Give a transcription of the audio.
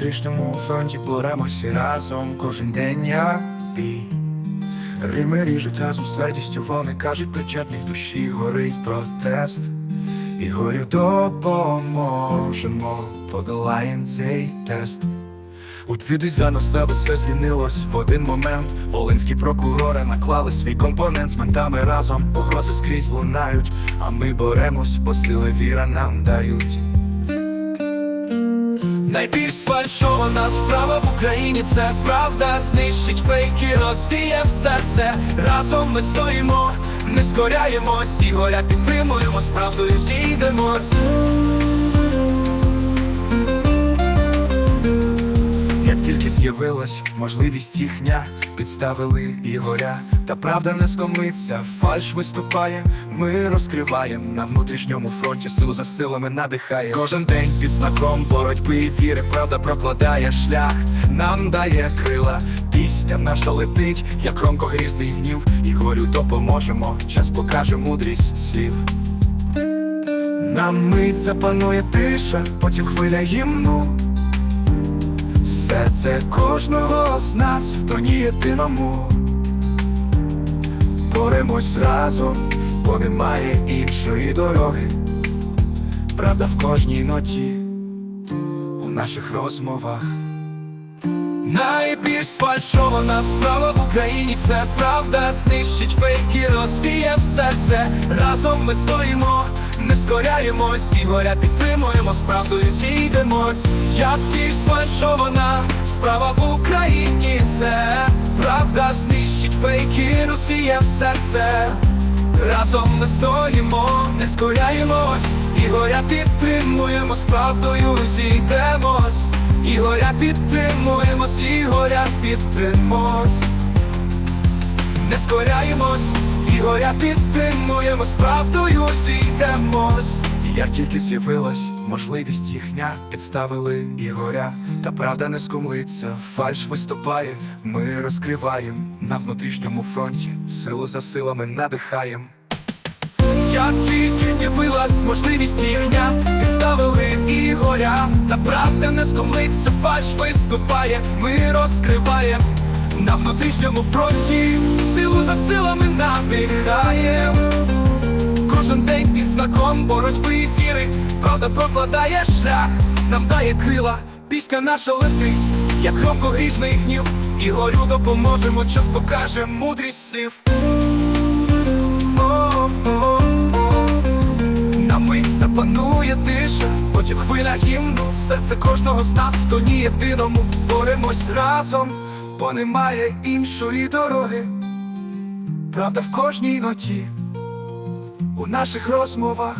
внутрішньому фронті боремося разом кожен день я бій. Рими ріжуть разом з твердістю, вони кажуть, причетний душі горить протест. І горю допоможемо, подолаєм цей тест. У за на все змінилось в один момент. Волинські прокурори наклали свій компонент з ментами разом. Погрози скрізь лунають, а ми боремось, бо сили віра нам дають. Найбільш сфальшована справа в Україні це правда, знищить фейки, роздіє все це. Разом ми стоїмо, не скоряємось, і горя підтримуємо, з правдою зійдемось. З'явилась можливість їхня, підставили і горя, та правда не скомиться, фальш виступає, ми розкриваємо на внутрішньому фронті силу за силами надихає. Кожен день під знаком боротьби і віри, правда прокладає шлях, нам дає крила, пісня наша летить, як громко грізний гнів, і горю допоможемо, час покаже мудрість слів. На мить запанує тиша, потім хвиля гімну. Серце кожного з нас в тоні єдиному Боремось разом, бо немає іншої дороги. Правда в кожній ноті, у наших розмовах. Найбільш сфальшована справа в Україні це правда, знищить фейки, розвіє все це. Разом ми стоїмо, не і горя підтримуємо, з правдою зійдемось. Як більш сфальшована справа в Україні це правда, знищить фейки, розвіє все це. Разом ми стоїмо, не скоряємось, і горя підтримуємо, з правдою зійдемось. І горя підтримуємось, і горя підтримуємось Не скоряємось, і горя підтримуємо, з правдою зійдемось. Як тільки з'явилась можливість їхня, підставили і горя, та правда не скумлиться, фальш виступає, ми розкриваєм на внутрішньому фронті, силу за силами надихаєм. Як тільки з'явилась можливість їхня, підставили і горя, та правда не скомлиться, фальш виступає, ми розкриваєм на внутрішньому фронті, силу за силами надихаєм. Кожен день під знаком боротьби і віри, правда прокладає шлях, нам дає крила, піська наша летить, як громко грізний гнів, і горю допоможемо, час покаже мудрість. О-о-о. На мить запанує тиша, потім хвиля гімну, серце кожного з нас в тоні єдиному. Боремось разом, бо немає іншої дороги. Правда в кожній ноті, у наших розмовах.